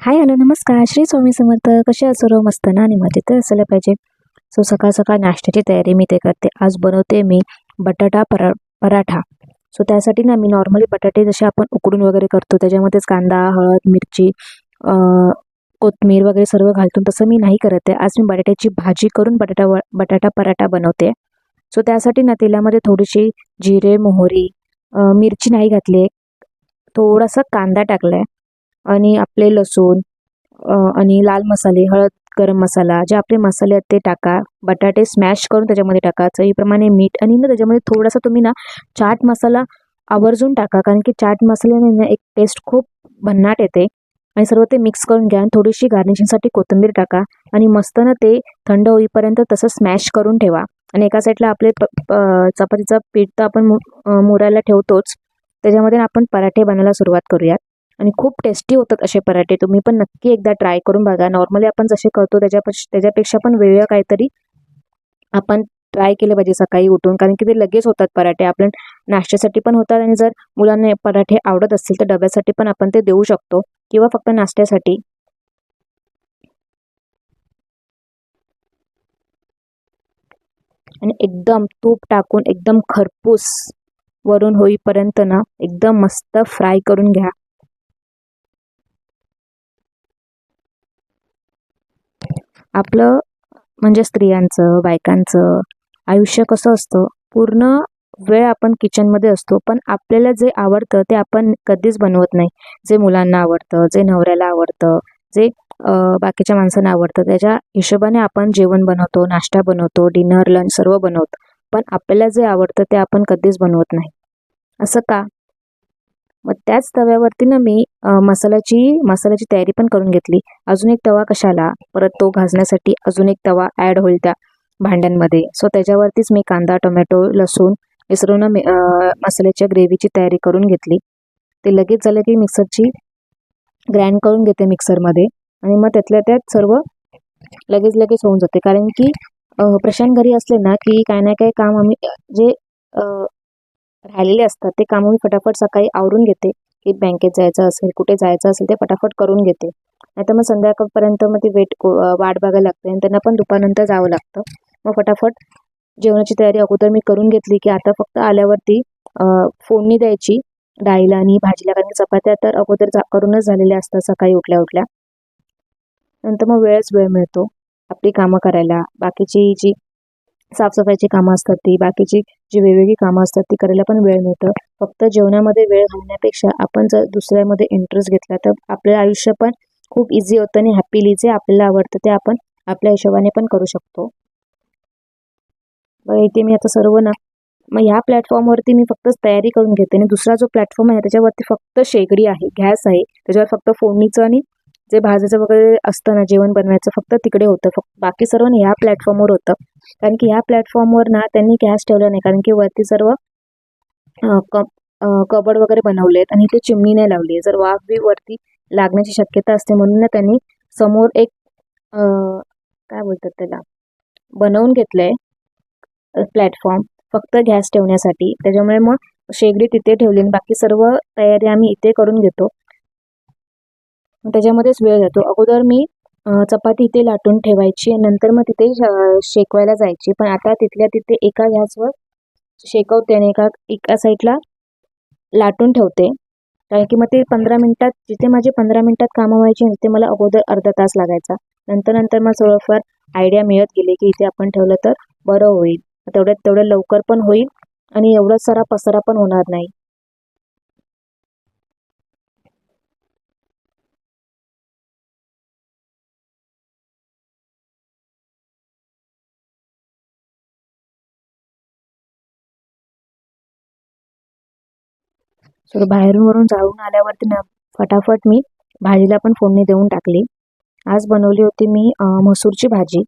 Hi hello नमस्कार. श्री स्वामी समर्थ. कसे आहात सर्व? मस्त ना? आणि मजेत असायला पाहिजे. सो सकाळ सकाळ नाश्त्याची तयारी मी ते करते. आज बनवते मी बटाटा परा पराठा. सो त्यासाठी ना मी नॉर्मली बटाटे जसे आपण उकडून वगैरे करतो त्याच्यामध्येच कांदा हळद मिरची कोथमीर वगैरे सर्व घालतो. तसं मी नाही करत आहे. आज मी बटाट्याची भाजी करून बटाटा व बटाटा पराठा बनवते. सो त्यासाठी ना तेलामध्ये थोडीशी जिरे मोहरी मिरची नाही घातली. थोडासा कांदा टाकला आहे आणि आपले लसूण आणि लाल मसाले हळद गरम मसाला जे आपले मसाले आहेत ते टाका. बटाटे स्मॅश करून त्याच्यामध्ये टाका. चवीप्रमाणे मीठ आणि ना त्याच्यामध्ये थोडासा तुम्ही ना चाट मसाला आवर्जून टाका. कारण की चाट मसाल्याने ना एक टेस्ट खूप भन्नाट येते. आणि सर्व ते मिक्स करून घ्या आणि थोडीशी गार्निशिंगसाठी कोथिंबीर टाका. आणि मस्त ना ते थंड होईपर्यंत तसं स्मॅश करून ठेवा. आणि एका साईडला आपले प चपातीचं पीठ तर आपण मु मुरायला ठेवतोच. त्याच्यामध्ये आपण पराठे बनायला सुरुवात करूयात. आणि खूप टेस्टी होतात असे पराठे. तुम्ही पण नक्की एकदा ट्राय करून बघा. नॉर्मली आपण जसे करतो त्याच्यापेक्षा त्याच्यापेक्षा पण वेगळं काहीतरी आपण ट्राय केले पाहिजे सकाळी उठून. कारण की ते लगेच होतात पराठे. आपण नाश्त्यासाठी पण होतात आणि जर मुलांना पराठे आवडत असतील तर डब्यासाठी पण आपण ते देऊ शकतो. किंवा फक्त नाश्त्यासाठी. आणि एकदम तूप टाकून एकदम खरपूस वरून होईपर्यंत ना एकदम मस्त फ्राय करून घ्या. आपलं म्हणजे स्त्रियांचं बायकांचं आयुष्य कसं असतं? पूर्ण वेळ आपण किचनमध्ये असतो पण आपल्याला जे आवडतं ते आपण कधीच बनवत नाही. जे मुलांना आवडतं जे नवऱ्याला आवडतं जे बाकीच्या माणसांना आवडतं. त्याच्या हिशोबाने आपण जेवण बनवतो नाश्ता बनवतो डिनर लंच सर्व बनवतो. पण आपल्याला जे आवडतं ते आपण कधीच बनवत नाही. असं का? मग त्याच तव्यावरती ना मी मसाल्याची मसाल्याची तयारी पण करून घेतली. अजून एक तवा कशाला? परत तो भाजण्यासाठी अजून एक तवा ॲड होईल त्या भांड्यांमध्ये. सो त्याच्यावरतीच मी कांदा टोमॅटो लसूण मिसळून मी मसाल्याच्या ग्रेव्हीची तयारी करून घेतली. ते लगेच झालं की मिक्सरची ग्राइंड करून घेते मिक्सरमध्ये आणि मग त्यातल्या त्यात सर्व लगेच लगेच होऊन जाते. कारण की प्रशांत घरी असले ना की काही ना काही काम आम्ही जे राहिलेले असतात ते काम आम्ही फटाफट सकाळी आवरून घेते. की बँकेत जायचं असेल कुठे जायचं असेल ते फटाफट करून घेते. नाहीतर मग संध्याकाळपर्यंत मग ती वेट वाट बघायला लागते आणि त्यांना पण दुपारनंतर जावं लागतं. मग फटाफट जेवणाची तयारी अगोदर मी करून घेतली की आता फक्त आल्यावरती फोडणी द्यायची. डाळीला आणि भाजीला कारण की चपात्या तर अगोदर जा करूनच झालेल्या असतात सकाळी उठल्या उठल्या. नंतर मग वेळच वेळ मिळतो आपली कामं करायला. बाकीची जी साफसफाईची कामं असतात ती बाकीची जी वेगवेगळी कामं असतात ती करायला पण वेळ मिळतं. फक्त जेवणामध्ये वेळ घालण्यापेक्षा आपण जर दुसऱ्यामध्ये इंटरेस्ट घेतला तर आपलं आयुष्य पण खूप इझी होतं आणि हॅपीली जे आपल्याला आवडतं ते आपण आपल्या हिशोबाने पण करू शकतो. इथे मी आता सर्व ना मग ह्या प्लॅटफॉर्मवरती मी फक्त तयारी करून घेते आणि दुसरा जो प्लॅटफॉर्म आहे त्याच्यावरती फक्त शेगडी आहे गॅस आहे त्याच्यावर फक्त फोडणीचं आणि जे भाजायचं वगैरे असतं ना जेवण बनवायचं फक्त तिकडे होतं फक्त बाकी सर्व ना ह्या प्लॅटफॉर्मवर होतं. कारण की ह्या प्लॅटफॉर्मवर ना त्यांनी गॅस ठेवला नाही कारण की वरती सर्व क कबड वगैरे बनवले आहेत आणि ते चिमणी नाही लावली आहे. जर वाफ बी वरती लागण्याची शक्यता असते म्हणून ना त्यांनी समोर एक काय बोलतात त्याला बनवून घेतलं आहे प्लॅटफॉर्म फक्त गॅस ठेवण्यासाठी. त्याच्यामुळे मग शेगडी तिथे ठेवली आणि बाकी सर्व तयारी आम्ही इथे करून घेतो. त्याच्यामध्येच वेळ जातो. अगोदर मी चपाती इथे लाटून ठेवायची नंतर मग तिथे शेकवायला जायची. पण आता तिथल्या तिथे एका गॅसवर शेकवते आणि एका एका साईडला लाटून ठेवते. कारण की मग ते पंधरा मिनटात जिथे माझे पंधरा मिनटात कामं व्हायची तिथे मला अगोदर अर्धा तास लागायचा. नंतर नंतर मग थोडंफार आयडिया मिळत गेले की इथे आपण ठेवलं तर बरं होईल. तेवढ्यात तेवढं लवकर पण होईल आणि एवढा सारा पसारा पण होणार नाही. सो बाहेरून वरून जाऊन आल्यावरती ना फटाफट मी भाजीला पण फोडणी देऊन टाकली. आज बनवली होती मी मसूरची भाजी.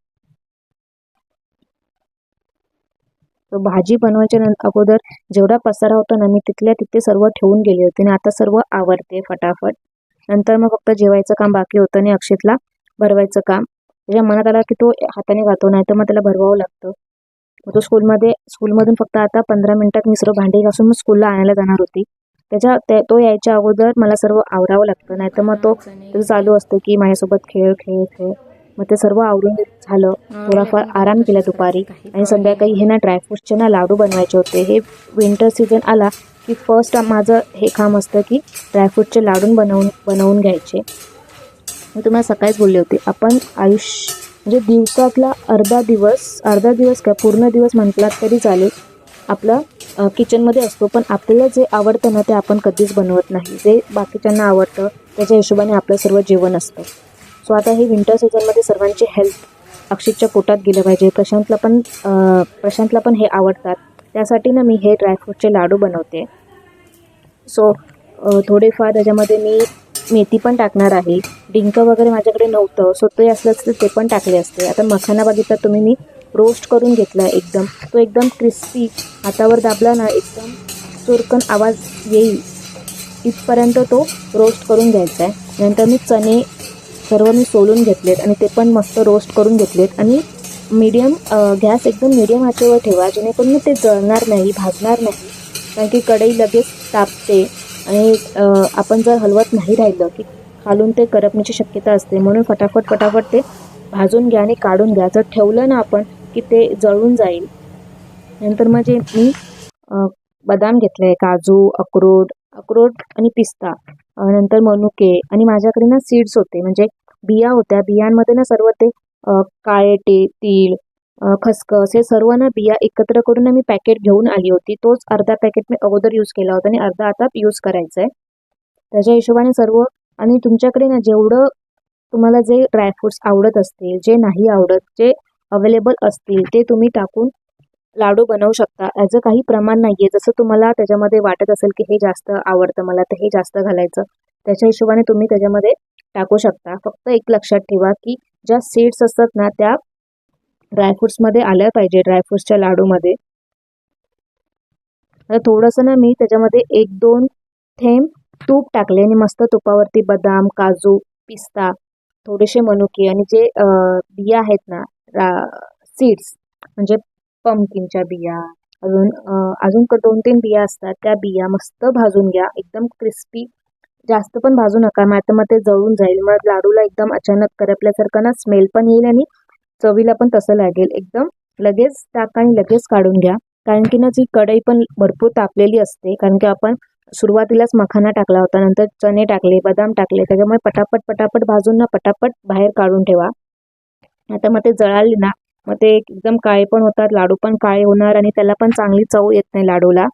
तो भाजी बनवायच्या अगोदर जेवढा पसारा होता ना मी तिथल्या तिथे सर्व ठेवून गेले होते आणि आता सर्व आवरते फटाफट. नंतर मग फक्त जेवायचं काम बाकी होतं आणि अक्षेतला भरवायचं काम. त्याच्या मनात आला की तो हाताने गातो नाही तर मग त्याला भरवावं लागतं. मग तो स्कूलमध्ये स्कूलमधून फक्त आता पंधरा मिनटात मी सर्व भांडी घासून मग स्कूलला आणायला जाणार होती. त्याच्या त्या तो यायच्या अगोदर मला सर्व आवरावं लागतं. नाही तर मग तो चालू असतं की माझ्यासोबत खेळ खेळ खेळ. मग ते सर्व आवरून झालं. थोडाफार आराम केला दुपारी. आणि संध्याकाळी हे ना ड्रायफ्रूट्सचे ना लाडू बनवायचे होते. हे विंटर सीझन आला की फर्स्ट माझं हे काम असतं की ड्रायफ्रूटचे लाडू बनवून बनवून घ्यायचे. मी तुम्हाला सकाळीच बोलले होते. आपण आयुष्य म्हणजे दिवसातला अर्धा दिवस अर्धा दिवस काय? पूर्ण दिवस म्हटलात तरी चालेल. आपला किचनमध्ये असतो पण आपल्याला जे आवडतं ना ते आपण कधीच बनवत नाही. जे बाकीच्यांना आवडतं त्याच्या हिशोबाने आपलं सर्व जेवण असतं. सो आता हे विंटर सीझनमध्ये सर्वांची हेल्थ अक्षितच्या पोटात गेलं पाहिजे. प्रशांतला पण प्रशांतला पण हे आवडतात. त्यासाठी ना मी हे ड्रायफ्रूटचे लाडू बनवते. सो थोडेफार त्याच्यामध्ये मी मेथी पण टाकणार आहे. डिंक वगैरे माझ्याकडे नव्हतं. सो ते असलं असतं ते पण टाकले असते. आता मखाना बघितलं तुम्ही मी रोस्ट करून घेतला आहे एकदम. तो एकदम क्रिस्पी हातावर दाबला ना एकदम चुरकन आवाज येईल. इथपर्यंत तो रोस्ट करून घ्यायचा आहे. नंतर मी चणे सर्व मी सोलून घेतलेत आणि ते पण मस्त रोस्ट करून घेतलेत. आणि मीडियम गॅस एकदम मीडियम आचेवर ठेवा जेणेकरून ते जळणार नाही भाजणार नाही. कारण की कढई लगेच तापते आणि आपण जर हलवत नाही राहिलं की खालून ते करपण्याची शक्यता असते. म्हणून फटाफट फटाफट ते भाजून घ्या आणि काढून घ्या. जर ठेवलं ना आपण की ते जळून जाईल. नंतर म्हणजे मी बदाम घेतले काजू अक्रोड अक्रोड आणि पिस्ता नंतर मनुके आणि माझ्याकडे ना सीड्स होते. म्हणजे बिया होत्या. बियांमध्ये ना सर्व ते काळेटे काळे टे तीळ खसखस हे सर्व ना बिया एकत्र करून ना मी पॅकेट घेऊन आली होती. तोच अर्धा पॅकेट मी अगोदर यूज केला होता आणि अर्धा आता यूज करायचा आहे त्याच्या हिशोबाने सर्व आणि तुमच्याकडे ना जेवढं तुम्हाला जे ड्रायफ्रुट्स आवडत असतील जे नाही आवडत जे अवेलेबल असतील ते तुम्ही टाकून लाडू बनवू शकता. ॲज अ काही प्रमाण नाही आहे जसं तुम्हाला त्याच्यामध्ये वाटत असेल की हे जास्त आवडतं मला तर हे जास्त घालायचं. त्याच्या हिशोबाने तुम्ही त्याच्यामध्ये टाकू शकता. फक्त एक लक्षात ठेवा की ज्या सीड्स असतात ना त्या ड्रायफ्रुट्समध्ये आल्या पाहिजे ड्रायफ्रुट्सच्या लाडूमध्ये. आता थोडंसं ना मी त्याच्यामध्ये एक दोन थेंब तूप टाकले आणि मस्त तुपावरती बदाम काजू पिस्ता थोडेसे मनुके आणि जे बिया आहेत ना सीड्स म्हणजे पम्पकिनच्या बिया अजून अजून दोन तीन बिया असतात. त्या बिया मस्त भाजून घ्या. एकदम क्रिस्पी जास्त पण भाजू नका. मग आता मग ते जळून जाईल. मग लाडूला एकदम अचानक करपल्यासारखं ना स्मेल पण येईल आणि चवीला पण तसं लागेल. एकदम लगेच टाका आणि लगेच काढून घ्या. कारण की ना जी कढई पण भरपूर तापलेली असते. कारण की आपण सुरुवातीलाच मखाना टाकला होता. नंतर चणे टाकले बदाम टाकले. त्याच्यामुळे पटापट पटापट भाजून ना पटापट बाहेर काढून ठेवा. आता मग ते जळाले ना मग ते एकदम काळे पण होतात लाडू पण काळे होणार आणि त्याला पण चांगली चव येत नाही लाडूला.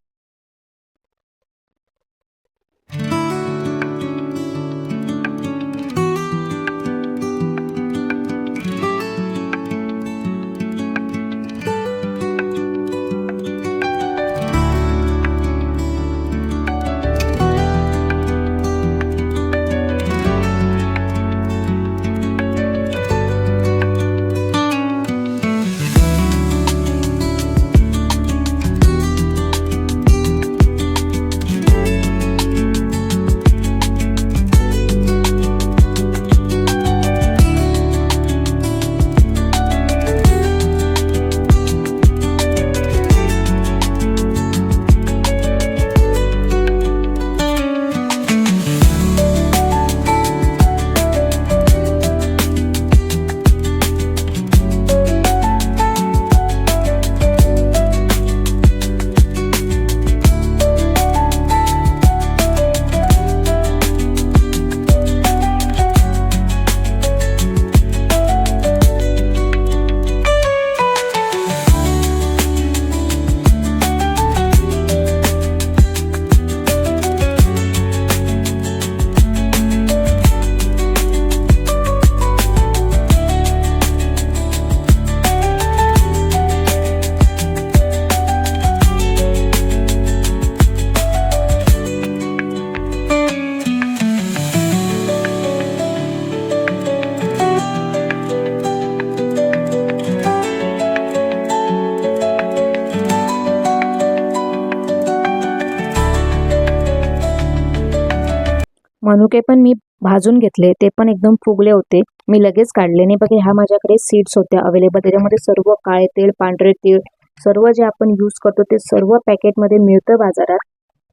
मनुके पण मी भाजून घेतले ते पण एकदम फुगले होते. मी लगेच काढले नाही. बघा ह्या माझ्याकडे सीड्स होत्या अवेलेबल त्याच्यामध्ये सर्व काळे तीळ पांढरे तीळ सर्व जे आपण यूज करतो ते सर्व पॅकेटमध्ये मिळतं बाजारात.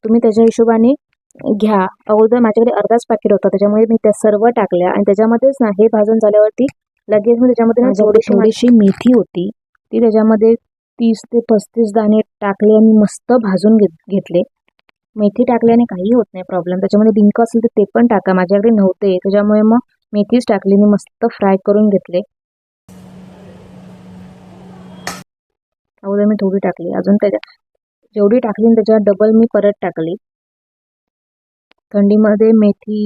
तुम्ही त्याच्या हिशोबाने घ्या. अगोदर माझ्याकडे अर्धाच पॅकेट होता. त्याच्यामुळे मी त्या सर्व टाकल्या. आणि त्याच्यामध्येच ना हे भाजून झाल्यावरती लगेच मी त्याच्यामध्ये ना थोडीशी थोडीशी मेथी होती. ती त्याच्यामध्ये तीस ते पस्तीस दाणे टाकले आणि मस्त भाजून घेत घेतले. मेथी टाकल्याने काही होत नाही प्रॉब्लेम त्याच्यामध्ये डिंक असेल तर ते पण टाका. माझ्याकडे नव्हते. त्याच्यामुळे मग मेथीच टाकली. मी मस्त फ्राय करून घेतले. अगोदर मी थोडी टाकली. अजून त्याच्या जेवढी टाकली त्याच्यावर डबल मी परत टाकली. थंडीमध्ये मेथी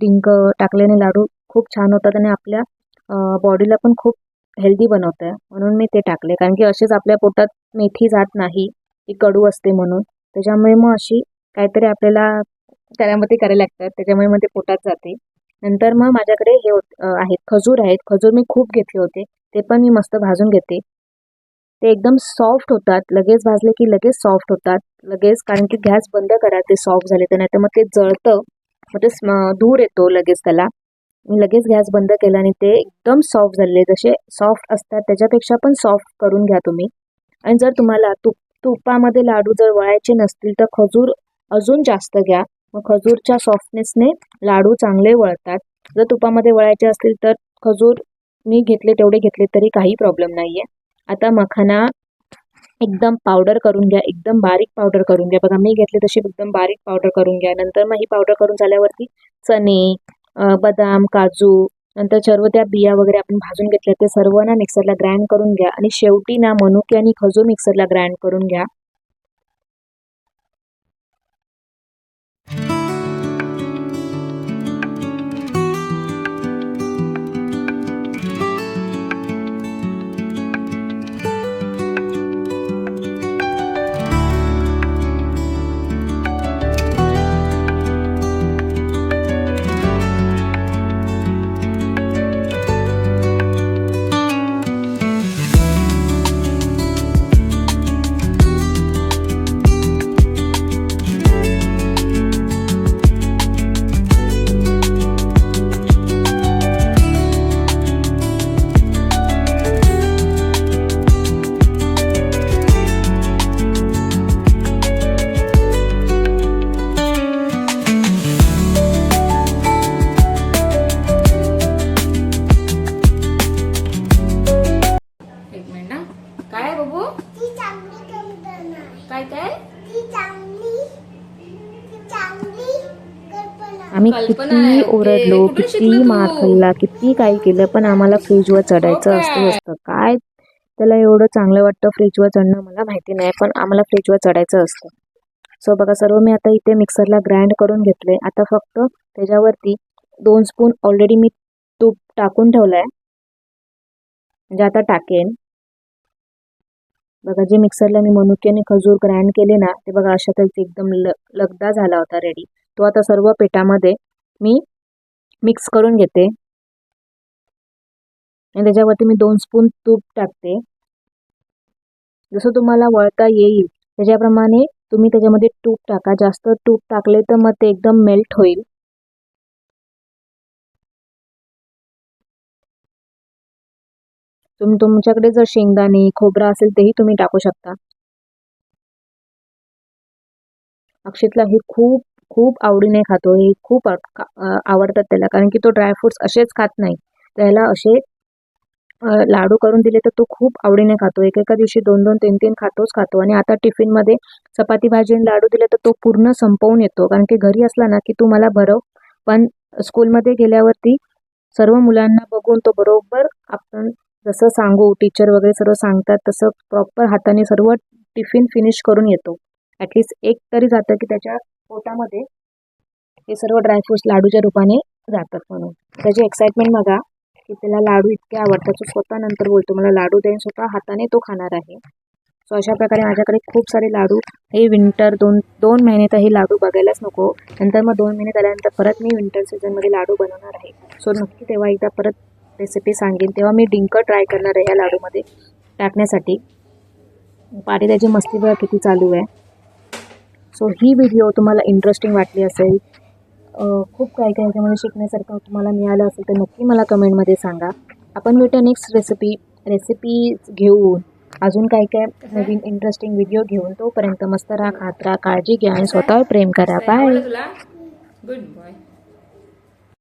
डिंक टाकल्याने लाडू खूप छान होतात आणि आपल्या बॉडीला पण खूप हेल्दी बनवतं आहे म्हणून मी ते टाकले. कारण की असेच आपल्या पोटात मेथी जात नाही. ती कडू असते म्हणून. त्याच्यामुळे मग अशी काहीतरी आपल्याला त्यामध्ये करायला लागतात त्याच्यामुळे मग ते पोटात जाते. नंतर मग माझ्याकडे हे होत आहेत. खजूर आहेत. खजूर मी खूप घेतले होते. ते पण मी मस्त भाजून घेते. ते एकदम सॉफ्ट होतात. लगेच भाजले की लगेच सॉफ्ट होतात. लगेच कारण की गॅस बंद करा ते सॉफ्ट झाले तर. नाही तर मग ते जळतं. मग ते धूर येतो लगेच त्याला. मी लगेच गॅस बंद केला आणि ते एकदम सॉफ्ट झालेले जसे सॉफ्ट असतात त्याच्यापेक्षा पण सॉफ्ट करून घ्या तुम्ही. आणि जर तुम्हाला तूप तुपामध्ये लाडू जर वळायचे नसतील तर खजूर अजून जास्त घ्या. मग खजूरच्या सॉफ्टनेसने लाडू चांगले वळतात. जर तुपामध्ये वळायचे असतील तर खजूर मी घेतले तेवढे घेतले तरी काही प्रॉब्लेम नाही आहे आता मखाना एकदम पावडर करून घ्या एकदम बारीक पावडर करून घ्या. बघा मी घेतले तशी एकदम बारीक पावडर करून घ्या. नंतर मग ही पावडर करून झाल्यावरती चणे बदाम काजू नंतर सर्व त्या बिया वगैरे आपण भाजून घेतल्या ते सर्व ना मिक्सरला ग्राइंड करून घ्या. आणि शेवटी ना मनुके आणि खजू मिक्सरला ग्राइंड करून घ्या. काय काय ती चांगली ती चांगली कल्पना आहे. आम्ही किती. ओरडलो किती? मार खाल्ला किती काही केलं पण आम्हाला फ्रीजवर चढायचं हो असतं काय? असतं काय त्याला एवढं चांगलं वाटतं फ्रीजवर चढणं मला माहिती नाही पण आम्हाला फ्रीजवर चढायचं असतं सो बघा सर्व मी आता इथे मिक्सरला ग्राइंड करून घेतले आता फक्त त्याच्यावरती दोन स्पून ऑलरेडी मी तूप टाकून ठेवलं आहे म्हणजे आता टाकेन बघा जे मिक्सरला मी मनुके आणि खजूर ग्राइंड केले ना ते बघा अशा तऱ्हेचे एकदम ल लगदा झाला होता रेडी तो आता सर्व पिठामध्ये मी मिक्स करून घेते. आणि त्याच्यावरती मी दोन स्पून तूप टाकते. जसं तुम्हाला वळता येईल त्याच्याप्रमाणे तुम्ही त्याच्यामध्ये तूप टाका. जास्त तूप टाकले तर मग ते एकदम मेल्ट होईल. तुम्ही तुमच्याकडे जर शेंगदाणे खोबरा असेल तेही तुम्ही टाकू शकता. अक्षितला हे खूप खूप आवडीने खातो. हे खूप आवडतात त्याला. कारण की तो ड्रायफ्रुट्स असेच खात नाही. त्याला असे लाडू करून दिले तर तो खूप आवडीने खातो. एकेका दिवशी दोन दोन तीन तीन खातोच खातो. आणि आता टिफिनमध्ये चपाती भाजी आणि लाडू दिले तर तो पूर्ण संपवून येतो. कारण की घरी असला ना की तू मला भरव. पण स्कूलमध्ये गेल्यावरती सर्व मुलांना बघून तो बरोबर आपण जसं सांगू टीचर वगैरे सर्व सांगतात तसं प्रॉपर हाताने सर्व टिफिन फिनिश करून येतो. ॲटलिस्ट एक तरी जातं की त्याच्या पोटामध्ये हे सर्व ड्रायफ्रूट्स लाडूच्या रूपाने जातात म्हणून. त्याची एक्साइटमेंट बघा की त्याला लाडू इतके आवडतात. तो स्वतः नंतर बोलतो मला लाडू देईन स्वतः हाताने तो खाणार आहे. सो अशा प्रकारे माझ्याकडे खूप सारे लाडू. हे विंटर दोन दोन महिने तर हे लाडू बघायलाच नको. नंतर मग दोन महिने झाल्यानंतर परत मी विंटर सीझनमध्ये लाडू बनवणार आहे. सो नक्की तेव्हा एकदा परत रेसिपी सांगेन तेव्हा मी डिंक ट्राय करणार आहे या लाडूमध्ये टाकण्यासाठी. पाणी त्याची मस्ती बघा किती चालू आहे. सो ही व्हिडिओ तुम्हाला इंटरेस्टिंग वाटली असेल. खूप काही काही याच्यामध्ये शिकण्यासारखं तुम्हाला मिळालं असेल तर नक्की मला कमेंटमध्ये सांगा. आपण भेटूया नेक्स्ट रेसिपी रेसिपी घेऊन. अजून काय काय नवीन इंटरेस्टिंग व्हिडिओ घेऊन तोपर्यंत मस्त राहा खात राहा काळजी घ्या आणि स्वतःवर प्रेम करा. Bye good bye